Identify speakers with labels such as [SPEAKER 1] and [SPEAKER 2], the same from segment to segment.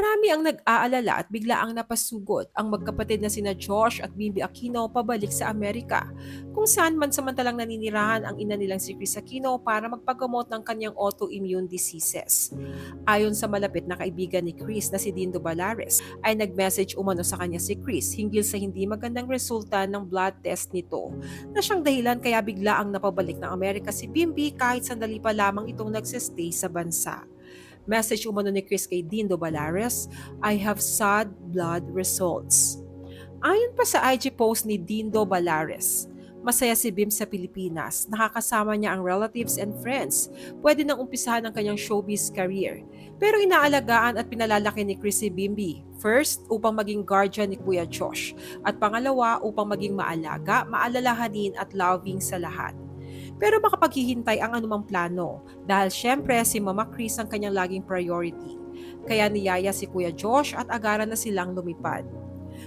[SPEAKER 1] Marami ang nag-aalala at bigla ang napasugod ang magkapatid na sina Josh at Bibi Aquino pabalik sa Amerika, kung saan man samantalang naninirahan ang ina nilang si Chris Aquino para magpagamot ng kanyang autoimmune diseases. Ayon sa malapit na kaibigan ni Chris na si Dindo Balares, ay nag-message umano sa kanya si Chris hinggil sa hindi magandang resulta ng blood test nito na siyang dahilan kaya bigla ang napabalik ng Amerika si Bimbi kahit sandali pa lamang itong nagsistay sa bansa. Message umano ni Chris kay Dindo Balares, I have sad blood results. Ayon pa sa IG post ni Dindo Balares, Masaya si Bim sa Pilipinas. Nakakasama niya ang relatives and friends. Pwede nang umpisahan ang kanyang showbiz career. Pero inaalagaan at pinalalaki ni Chris si Bimbi. First, upang maging guardian ni Kuya Josh. At pangalawa, upang maging maalaga, maalalahanin at loving sa lahat. Pero makapaghihintay ang anumang plano dahil syempre si Mama Chris ang kanyang laging priority. Kaya niyaya si Kuya Josh at agaran na silang lumipad.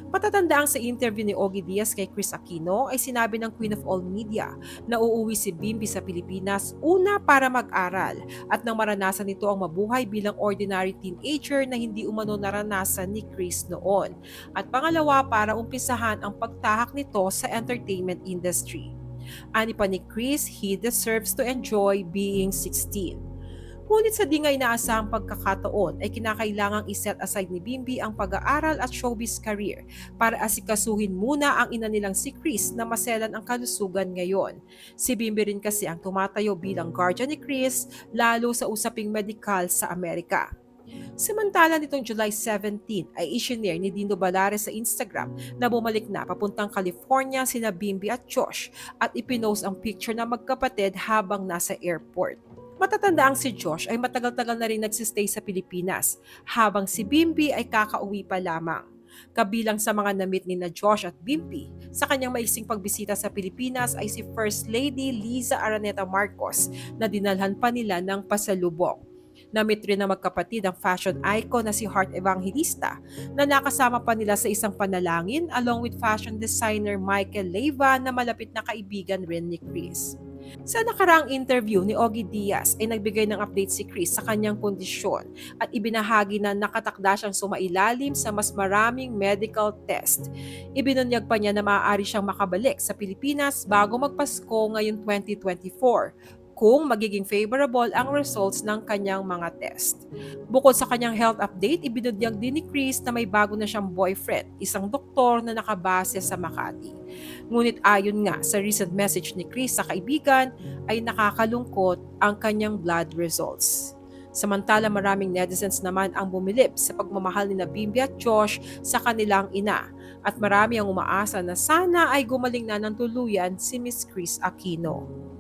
[SPEAKER 1] Patatandaang sa interview ni Ogie Diaz kay Chris Aquino ay sinabi ng Queen of All Media na uuwi si Bimbi sa Pilipinas una para mag-aral at nang maranasan nito ang mabuhay bilang ordinary teenager na hindi umano naranasan ni Chris noon. At pangalawa para umpisahan ang pagtahak nito sa entertainment industry. Ani pa ni Chris, he deserves to enjoy being 16. Ngunit sa di nga inaasahang pagkakataon ay kinakailangang iset aside ni Bimbi ang pag-aaral at showbiz career para asikasuhin muna ang ina nilang si Chris na maselan ang kalusugan ngayon. Si Bimbi rin kasi ang tumatayo bilang guardian ni Chris lalo sa usaping medikal sa Amerika. Samantala nitong July 17 ay isinare ni Dino Balares sa Instagram na bumalik na papuntang California sina Bimbi at Josh at ipinost ang picture na magkapatid habang nasa airport. Matatanda ang si Josh ay matagal-tagal na rin nagsistay sa Pilipinas habang si Bimbi ay kakauwi pa lamang. Kabilang sa mga namit ni na Josh at Bimpi sa kanyang maiksing pagbisita sa Pilipinas ay si First Lady Liza Araneta Marcos na dinalhan pa nila ng pasalubong. Namit rin ng magkapatid ang fashion icon na si Heart Evangelista na nakasama pa nila sa isang panalangin along with fashion designer Michael Leyva na malapit na kaibigan rin ni Chris. Sa nakaraang interview ni Ogie Diaz ay nagbigay ng update si Chris sa kanyang kondisyon at ibinahagi na nakatakda siyang sumailalim sa mas maraming medical test. Ibinunyag pa niya na maaari siyang makabalik sa Pilipinas bago magpasko ngayon 2024 kung magiging favorable ang results ng kanyang mga test. Bukod sa kanyang health update, ibinudyag din ni Chris na may bago na siyang boyfriend, isang doktor na nakabase sa Makati. Ngunit ayon nga sa recent message ni Chris sa kaibigan, ay nakakalungkot ang kanyang blood results. Samantala maraming netizens naman ang bumilip sa pagmamahal ni Bimbi at Josh sa kanilang ina at marami ang umaasa na sana ay gumaling na ng tuluyan si Miss Chris Aquino.